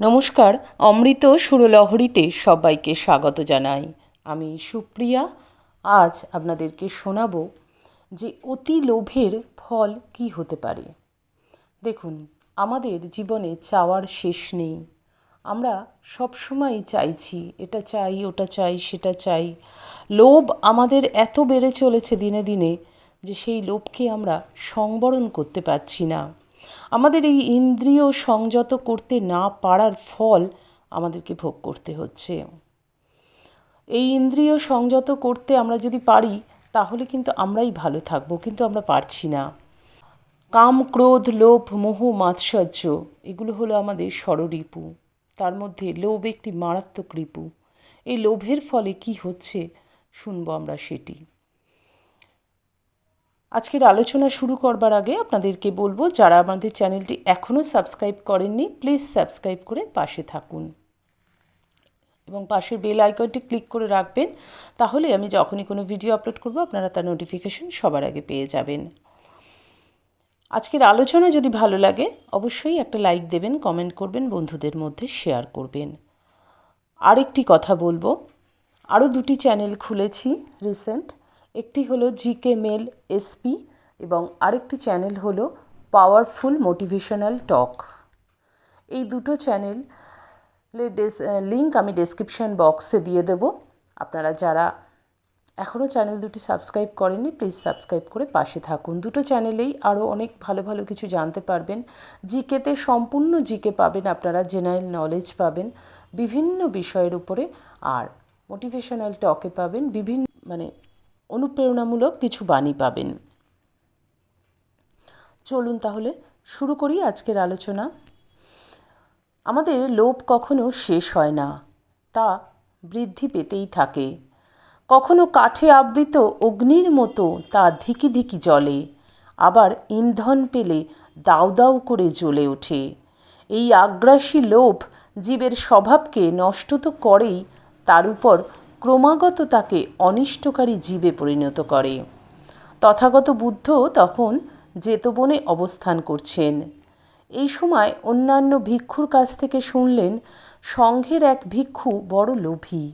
নমস্কার, অমৃত সুরলহরীতে সবাইকে স্বাগত জানাই। আমি সুপ্রিয়া, আজ আপনাদেরকে শোনাবো যে অতি লোভের ফল কি হতে পারে। দেখুন, আমাদের জীবনে চাওয়ার শেষ নেই। আমরা সব সময় চাইছি, এটা চাই, ওটা চাই, সেটা চাই। লোভ আমাদের এত বেড়ে চলেছে দিনে দিনে যে সেই লোভকে আমরা সংবরণ করতে পারছি না। আমাদের এই ইন্দ্রিয় সংযত করতে না পারার ফল আমাদেরকে ভোগ করতে হচ্ছে। এই ইন্দ্রিয় সংযত করতে আমরা যদি পারি, তাহলে কিন্তু আমরাই ভালো থাকব, কিন্তু আমরা পারছি না। কাম, ক্রোধ, লোভ, মোহ, মাৎসর্য, এগুলো হলো আমাদের ষড়রিপু তার মধ্যে লোভ একটি মারাত্মক রিপু। এই লোভের ফলে কি হচ্ছে, শুনব আমরা সেটি। আজকের আলোচনা শুরু করবার আগে আপনাদেরকে বলব, যারা আমাদের চ্যানেলটি এখনও সাবস্ক্রাইব করেননি, প্লিজ সাবস্ক্রাইব করে পাশে থাকুন। এবং পাশের বেল আইকনটি ক্লিক করে রাখবেন, তাহলে আমি যখনই কোনো ভিডিও আপলোড করব, আপনারা তার নোটিফিকেশন সবার আগে পেয়ে যাবেন। আজকের আলোচনা যদি ভালো লাগে, অবশ্যই একটা লাইক দেবেন, কমেন্ট করবেন, বন্ধুদের মধ্যে শেয়ার করবেন। আরেকটি কথা বলব, আরও দুটি চ্যানেল খুলেছি রিসেন্ট। একটি হলো জিকে মেল এসপি এবং আরেকটি চ্যানেল হলো পাওয়ারফুল মোটিভেশনাল টক এই দুটো চ্যানেলের লিঙ্ক আমি ডেসক্রিপশান বক্সে দিয়ে দেবো। আপনারা যারা এখনও চ্যানেল দুটি সাবস্ক্রাইব করেননি প্লিজ সাবস্ক্রাইব করে পাশে থাকুন। দুটো চ্যানেলেই আরও অনেক ভালো ভালো কিছু জানতে পারবেন। জিকেতে সম্পূর্ণ জিকে পাবেন আপনারা জেনারেল নলেজ পাবেন বিভিন্ন বিষয়ের উপরে। আর মোটিভেশনাল টকে পাবেন বিভিন্ন মানে অনুপ্রেরণামূলক কিছু বাণী পাবেন। চলুন তাহলে শুরু করি আজকের আলোচনা। আমাদের লোভ কখনো শেষ হয় না, তা বৃদ্ধি পেতেই থাকে। কখনো কাঠে আবৃত অগ্নির মতো তা ধিকি ধিকি জ্বলে, আবার ইন্ধন পেলে দাউ দাউ করে জ্বলে ওঠে। এই আগ্রাসী লোভ জীবের স্বভাবকে নষ্ট তো করেই, তার উপর ক্রমাগত তাকে অনিষ্টকারী জীবে পরিণত করে। তথাগত বুদ্ধ তখন জেতবনে অবস্থান করছেন। এই সময় অন্যান্য ভিক্ষুর কাছ থেকে শুনলেন, সংঘের এক ভিক্ষু বড় লোভী।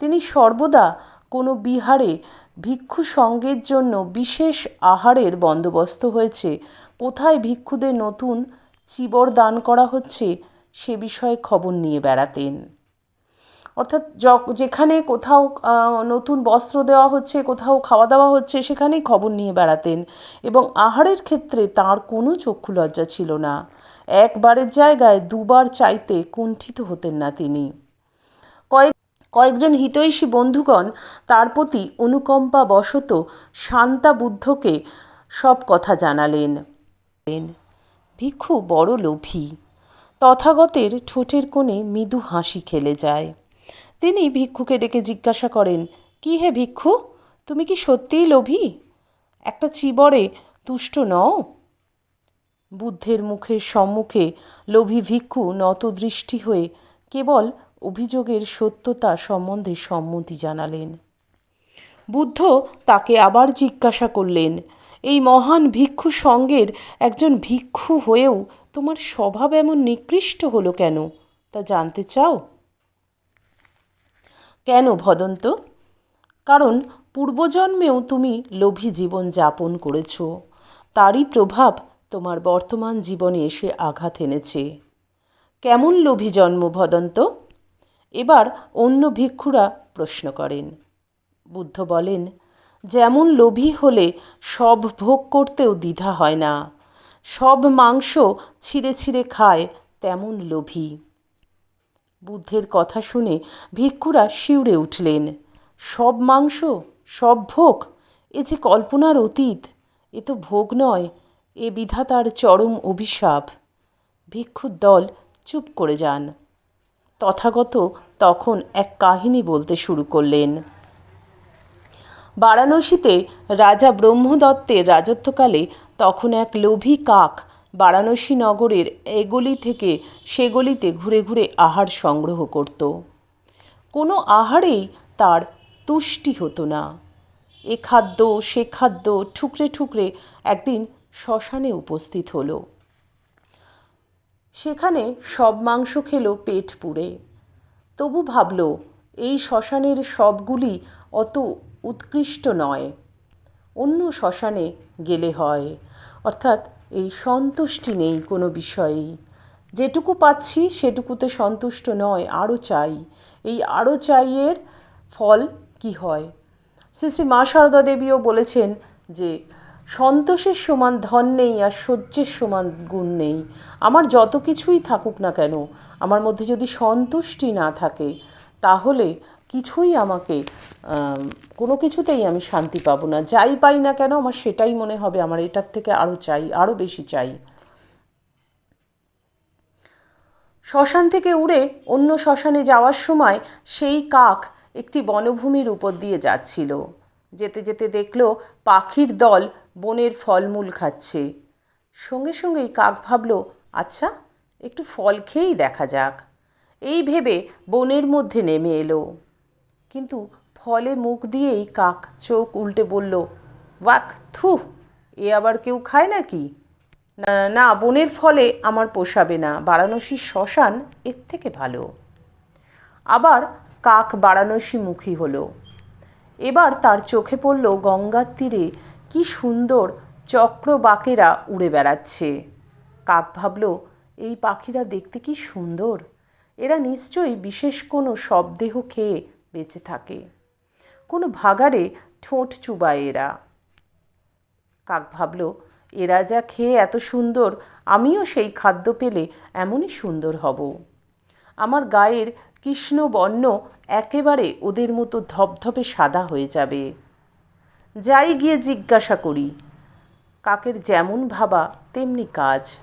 তিনি সর্বদা কোনো বিহারে ভিক্ষু সঙ্গের জন্য বিশেষ আহারের বন্দোবস্ত হয়েছে, কোথায় ভিক্ষুদের নতুন চিবর দান করা হচ্ছে, সে বিষয়ে খবর নিয়ে বেড়াতেন। অর্থাৎ যেখানে কোথাও নতুন বস্ত্র দেওয়া হচ্ছে, কোথাও খাওয়া দাওয়া হচ্ছে, সেখানেই খবর নিয়ে বেড়াতেন। এবং আহারের ক্ষেত্রে তার কোনো চক্ষু লজ্জা ছিল না। একবারের জায়গায় দুবার চাইতে কুণ্ঠিত হতেন না তিনি। কয়েক কয়েকজন হিতৈষী বন্ধুগণ তার প্রতি অনুকম্পা বশত শান্তা বুদ্ধকে সব কথা জানালেন। ভিক্ষু বড় লোভী তথাগতের ঠোঁটের কোণে মৃদু হাসি খেলে যায়। তিনি ভিক্ষুকে ডেকে জিজ্ঞাসা করেন, কি হে ভিক্ষু? তুমি কি সত্যিই লোভী? একটা চিবরে তুষ্ট নও? বুদ্ধের মুখের সম্মুখে লোভী ভিক্ষু নতদৃষ্টি হয়ে কেবল অভিযোগের সত্যতা সম্বন্ধে সম্মতি জানালেন। বুদ্ধ তাকে আবার জিজ্ঞাসা করলেন, এই মহান ভিক্ষু সঙ্গের একজন ভিক্ষু হয়েও তোমার স্বভাব এমন নিকৃষ্ট হলো কেন? তা জানতে চাও? কেন ভদন্ত? কারণ পূর্বজন্মেও তুমি লোভী জীবন যাপন করেছ। তারই প্রভাব তোমার বর্তমান জীবনে এসে আঘাত এনেছে। কেমন লোভী জন্ম ভদন্ত? এবার অন্য ভিক্ষুরা প্রশ্ন করেন। বুদ্ধ বলেন, যেমন লোভী হলে সব ভোগ করতেও দ্বিধা হয় না। সব মাংস ছিঁড়ে ছিঁড়ে খায়, তেমন লোভী। বুদ্ধের কথা শুনে ভিক্ষুরা শিউরে উঠলেন। সব মাংস, সব ভোগ, এ যে কল্পনার অতীত, এ তো ভোগ নয়, এ বিধাতার চরম অভিশাপ। ভিক্ষুর দল চুপ করে যান। তথাগত তখন এক কাহিনী বলতে শুরু করলেন। বারাণসীতে রাজা ব্রহ্মদত্তের রাজত্বকালে তখন এক লোভী কাক বারাণসী নগরের এগলি থেকে সেগলিতে ঘুরে ঘুরে আহার সংগ্রহ করত। কোনো আহারেই তার তুষ্টি হতো না। এ খাদ্য, সে খাদ্য ঠুকরে ঠুকরে একদিন শ্মশানে উপস্থিত হলো। সেখানে সব মাংস খেলো, পেট পুড়ে। তবু ভাবল, এই শ্মশানের সবগুলি অত উৎকৃষ্ট নয়। অন্য শ্মশানে গেলে হয়। অর্থাৎ এই সন্তুষ্টি নেই কোনো বিষয়েই। যেটুকু পাচ্ছি সেটুকুতে সন্তুষ্ট নয়, আরও চাই। এই আরও চাইয়ের ফল কি হয়? শ্রী শ্রী মা সারদা দেবীও বলেছেন যে, সন্তোষের সমান ধন নেই আর সহ্যের সমান গুণ নেই। আমার যত কিছুই থাকুক না কেন, আমার মধ্যে যদি সন্তুষ্টি না থাকে, তাহলে কিছুই আমাকে কোনো কিছুতেই আমি শান্তি পাবো না। যাই পাই না কেন, আমার সেটাই মনে হবে, আমার এটার থেকে আরও চাই আরও বেশি চাই। শ্মশান থেকে উড়ে অন্য শ্মশানে যাওয়ার সময় সেই কাক একটি বনভূমির উপর দিয়ে যাচ্ছিল। যেতে যেতে দেখল পাখির দল বনের ফলমূল খাচ্ছে। সঙ্গে সঙ্গেই কাক ভাবল আচ্ছা একটু ফল খেয়েই দেখা যাক। এই ভেবে বনের মধ্যে নেমে এলো। কিন্তু ফলে মুখ দিয়েই কাক চোখ উল্টে বলল ওয়াক থু, এ আবার কেউ খায় নাকি? না না বনের ফলে আমার পোষাবে না বারাণসীর শ্মশান এর থেকে ভালো। আবার কাক বারাণসী মুখী হলো। এবার তার চোখে পড়ল গঙ্গার তীরে কি সুন্দর চক্রবাকেরা উড়ে বেড়াচ্ছে। কাক ভাবল, এই পাখিরা দেখতে কি সুন্দর? এরা নিশ্চয়ই বিশেষ কোনো শবদেহ খেয়ে বেঁচে থাকে। কোনো ভাগারে ঠোঁট চুবায় এরা। কাক ভাবল, এরা যা খেয়ে এত সুন্দর, আমিও সেই খাদ্য পেলে এমনই সুন্দর হব। আমার গায়ের কৃষ্ণ বর্ণ একেবারে ওদের মতো ধপধপে সাদা হয়ে যাবে। যাই গিয়ে জিজ্ঞাসা করি, কাকের যেমন ভাবা তেমনি কাজ।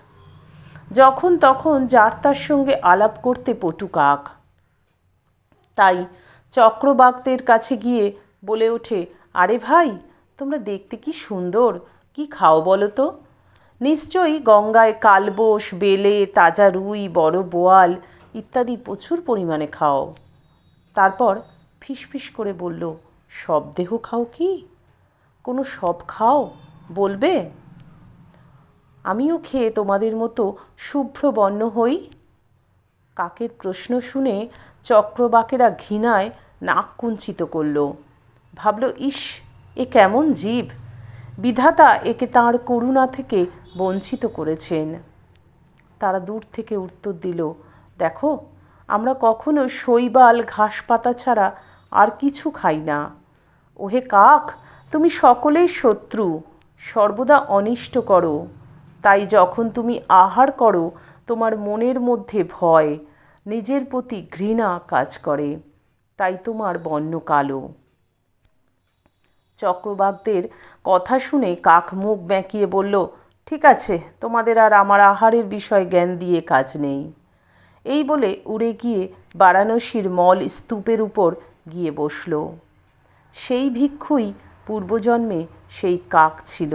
যখন তখন যার তার সঙ্গে আলাপ করতে পটু কাক। তাই চক্রবাকদের কাছে গিয়ে বলে ওঠে, আরে ভাই, তোমরা দেখতে কি সুন্দর, কি খাও বলো তো? নিশ্চয়ই গঙ্গায় কালবোস বেলে, তাজা রুই, বড় বোয়াল ইত্যাদি প্রচুর পরিমাণে খাও। তারপর ফিসফিস করে বলল, সব দেহ খাও কি? কোনো সব খাও, বলবে? আমিও খেয়ে তোমাদের মতো শুভ্র বর্ণ হই। কাকের প্রশ্ন শুনে চক্রবাকেরা ঘৃণায় নাক কুঞ্চিত করল। ভাবল, ইস, এ কেমন জীব? বিধাতা একে তাঁর করুণা থেকে বঞ্চিত করেছেন। তারা দূর থেকে উত্তর দিল, দেখো, আমরা কখনো শৈবাল ঘাস পাতা ছাড়া আর কিছু খাই না। ওহে কাক, তুমি সকলেই শত্রু, সর্বদা অনিষ্ট করো। তাই যখন তুমি আহার করো, তোমার মনের মধ্যে ভয় নিজের প্রতি ঘৃণা কাজ করে। তাই তোমার বন্য কালো। চক্রবাকদের কথা শুনে কাক মুখ বেঁকিয়ে বলল, ঠিক আছে, তোমাদের আর আমার আহারের বিষয় জ্ঞান দিয়ে কাজ নেই। এই বলে উড়ে গিয়ে বারাণসীর মল স্তূপের উপর গিয়ে বসল। সেই ভিক্ষুই পূর্বজন্মে সেই কাক ছিল।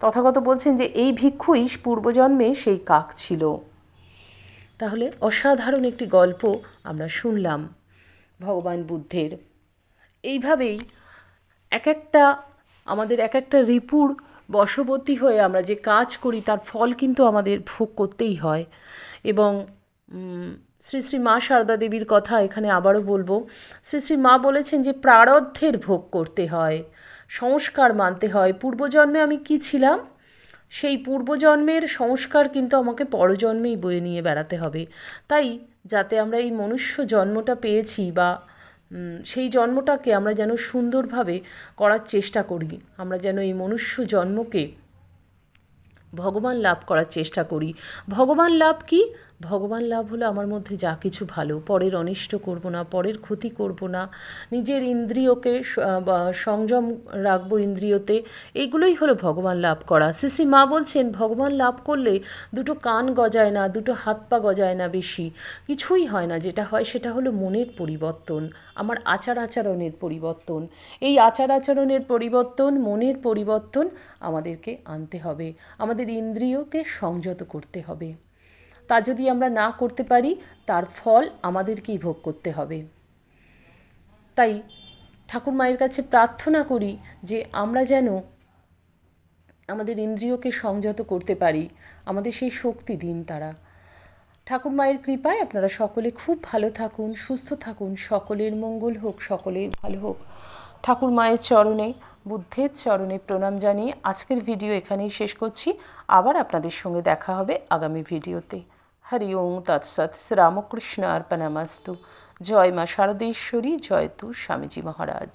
তথাগত বলছেন যে, এই ভিক্ষুই পূর্বজন্মে সেই কাক ছিল। তাহলে অসাধারণ একটি গল্প আমরা শুনলাম ভগবান বুদ্ধের। এইভাবেই এক একটা, আমাদের এক একটা রিপুর বশবর্তী হয়ে আমরা যে কাজ করি, তার ফল কিন্তু আমাদের ভোগ করতেই হয়। এবং শ্রী শ্রী মা সারদা দেবীর কথা এখানে আবারও বলব। শ্রী শ্রী মা বলেছেন যে প্রারব্ধের ভোগ করতে হয়, সংস্কার মানতে হয়। পূর্বজন্মে আমি কি ছিলাম? সেই পূর্বজন্মের সংস্কার কিন্তু আমাকে পরজন্মেই বয়ে নিয়ে বেড়াতে হবে। তাই যাতে আমরা এই মনুষ্য জন্মটা পেয়েছি বা সেই জন্মটাকে আমরা যেন সুন্দরভাবে করার চেষ্টা করি, আমরা যেন এই মনুষ্য জন্মকে ভগবান লাভ করার চেষ্টা করি। ভগবান লাভ কি? ভগবান লাভ হলো আমার মধ্যে যা কিছু ভালো, পরের অনিষ্ট করব না, পরের ক্ষতি করব না, নিজের ইন্দ্রিয়কে সংযম রাখব ইন্দ্রিয়তে, এগুলোই হলো ভগবান লাভ করা। শ্রী মা বলছেন, ভগবান লাভ করলে দুটো কান গজায় না, দুটো হাত পা গজায় না বেশি। কিছুই হয় না, যেটা হয় সেটা হলো মনের পরিবর্তন, আমার আচার আচরণের পরিবর্তন। এই আচার আচরণের পরিবর্তন, মনের পরিবর্তন আমাদেরকে আনতে হবে, আমাদের ইন্দ্রিয়কে সংযত করতে হবে। তা যদি আমরা না করতে পারি, তার ফল আমাদেরকেই ভোগ করতে হবে। তাই ঠাকুর মায়ের কাছে প্রার্থনা করি যে আমরা যেন আমাদের ইন্দ্রিয়কে সংযত করতে পারি, আমাদের সেই শক্তি দিন তারা। ঠাকুর মায়ের কৃপায় আপনারা সকলে খুব ভালো থাকুন, সুস্থ থাকুন, সকলের মঙ্গল হোক, সকলের ভালো হোক। ঠাকুর মায়ের চরণে, বুদ্ধের চরণে প্রণাম জানিয়ে আজকের ভিডিও এখানেই শেষ করছি। আবার আপনাদের সঙ্গে দেখা হবে আগামী ভিডিওতে। হরি ওম তৎসৎ রামকৃষ্ণ অর্পণামাস্তু জয় মা শারদেশ্বরী, জয় তু স্বামীজি মহারাজ।